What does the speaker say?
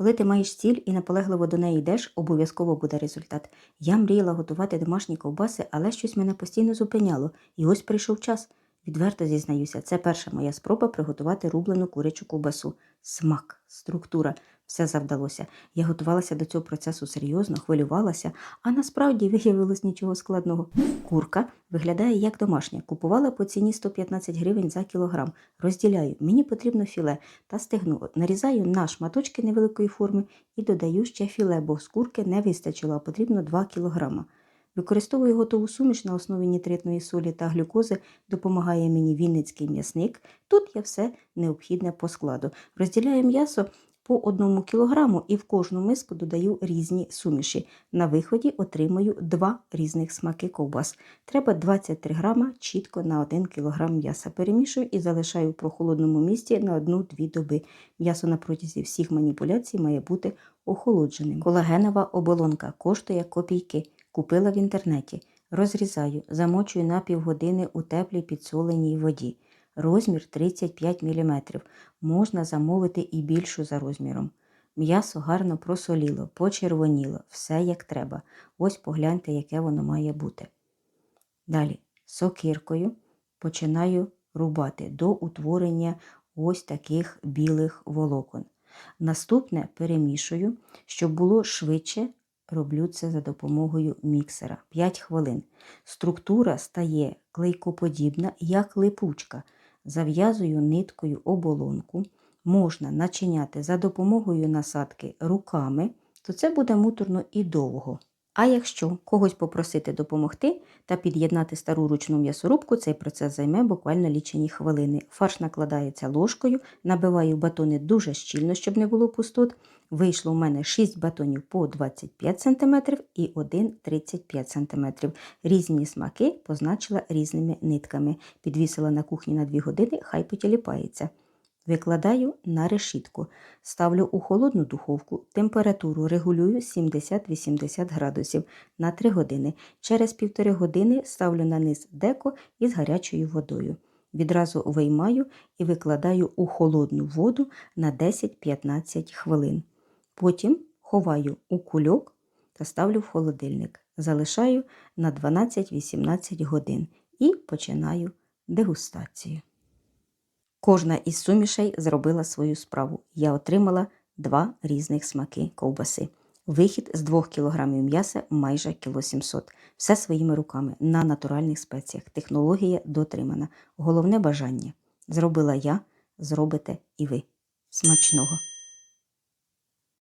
Коли ти маєш ціль і наполегливо до неї йдеш, обов'язково буде результат. Я мріяла готувати домашні ковбаси, але щось мене постійно зупиняло. І ось прийшов час. Відверто зізнаюся, це перша моя спроба приготувати рублену курячу ковбасу. Смак, структура, все завдалося. Я готувалася до цього процесу серйозно, хвилювалася, а насправді виявилось нічого складного. Курка виглядає як домашня. Купувала по ціні 115 гривень за кілограм. Розділяю, мені потрібно філе та стегну. Нарізаю на шматочки невеликої форми і додаю ще філе, бо з курки не вистачило, а потрібно 2 кілограма. Використовую готову суміш на основі нітритної солі та глюкози, допомагає мені вінницький м'ясник. Тут є все необхідне по складу. Розділяю м'ясо по одному кілограму і в кожну миску додаю різні суміші. На виході отримую два різних смаки ковбас. Треба 23 грама чітко на 1 кілограм м'яса. Перемішую і залишаю в прохолодному місці на 1-2 доби. М'ясо на протязі всіх маніпуляцій має бути охолодженим. Колагенова оболонка коштує копійки. Купила в інтернеті. Розрізаю, замочую на півгодини у теплій підсоленій воді. Розмір 35 мм. Можна замовити і більшу за розміром. М'ясо гарно просоліло, почервоніло, все як треба. Ось погляньте, яке воно має бути. Далі сокиркою починаю рубати до утворення ось таких білих волокон. Наступне перемішую, щоб було швидше роблю це за допомогою міксера 5 хвилин. Структура стає клейкоподібна, як липучка. Зав'язую ниткою оболонку. Можна начиняти за допомогою насадки руками, то це буде муторно і довго. А якщо когось попросити допомогти та під'єднати стару ручну м'ясорубку, цей процес займе буквально лічені хвилини. Фарш накладається ложкою, набиваю батони дуже щільно, щоб не було пустот. Вийшло у мене 6 батонів по 25 см і один 35 см. Різні смаки позначила різними нитками. Підвісила на кухні на 2 години, хай потіліпається. Викладаю на решітку, ставлю у холодну духовку, температуру регулюю 70-80 градусів на 3 години. Через півтори години ставлю на низ деко із гарячою водою. Відразу виймаю і викладаю у холодну воду на 10-15 хвилин. Потім ховаю у кульок та ставлю в холодильник. Залишаю на 12-18 годин і починаю дегустацію. Кожна із сумішей зробила свою справу. Я отримала два різних смаки ковбаси. Вихід з 2 кг м'яса майже кіло 700. Все своїми руками на натуральних спеціях. Технологія дотримана. Головне бажання. Зробила я, зробите і ви. Смачного!